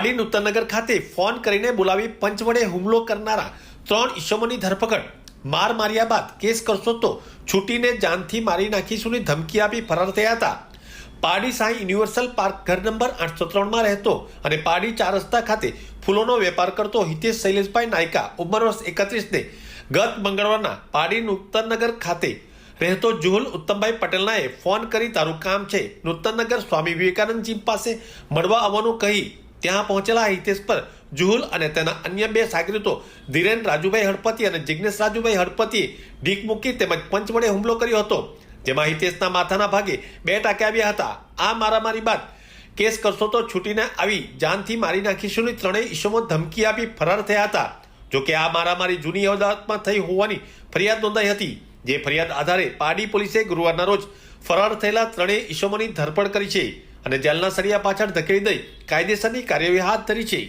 પાડી નૂતનનગર ખાતે ફોન કરીને બોલાવી પંચવડે હુમલો કરનારા ત્રણ ઈસમોની ધરપકડ. માર માર્યા બાદ કેસ કરશો તો છૂટીને જાનથી મારી નાખીશુંની ધમકી આપી ફરાર થયા હતા. પાડી સાંઈ યુનિવર્સલ પાર્ક ઘર નંબર આઠસો ત્રણમાં રહેતો અને પાડી ચાર રસ્તા ખાતે ફૂલોનો વેપાર કરતો હિતેશ શૈલેષભાઈ નાયકા ઉંમર વર્ષ એકત્રીસને ગત મંગળવારના પાડી નૂતનનગર ખાતે રહેતો જુહુલ ઉત્તમભાઈ પટેલનાએ ફોન કરી તારું કામ છે. નૂતનનગર સ્વામી વિવેકાનંદજી પાસે મળવા આવવાનું કહી ત્યાં પહોંચેલા હિતેશ પર જુહુલ અને તેના અન્ય બે સાગરીતો ધીરેન રાજુભાઈ હળપતિ અને જિગ્નેશ રાજુભાઈ હળપતિએ ઢીક મૂકી તેમજ પંચ વડે હુમલો કર્યો હતો, જેમાં હિતેશના માથાના ભાગે બે ટાંકે આવ્યા હતા. આ મારામારી બાદ કેસ કરશો તો છૂટીને આવી જાનથી મારી નાખીશુંની ત્રણેય ઈસમો ધમકી આપી ફરાર થયા હતા. જોકે આ મારામારી જૂની અદાલતમાં થઈ હોવાની ફરિયાદ નોંધાઈ હતી, જે ફરિયાદ આધારે પાડી પોલીસે ગુરુવારના રોજ ફરાર થયેલા ત્રણેય ઈસમોની ધરપકડ કરી છે. અને જેલના સળિયા પાછળ ધકેલી દઈ કાયદેસરની કાર્યવાહી હાથ ધરી છે.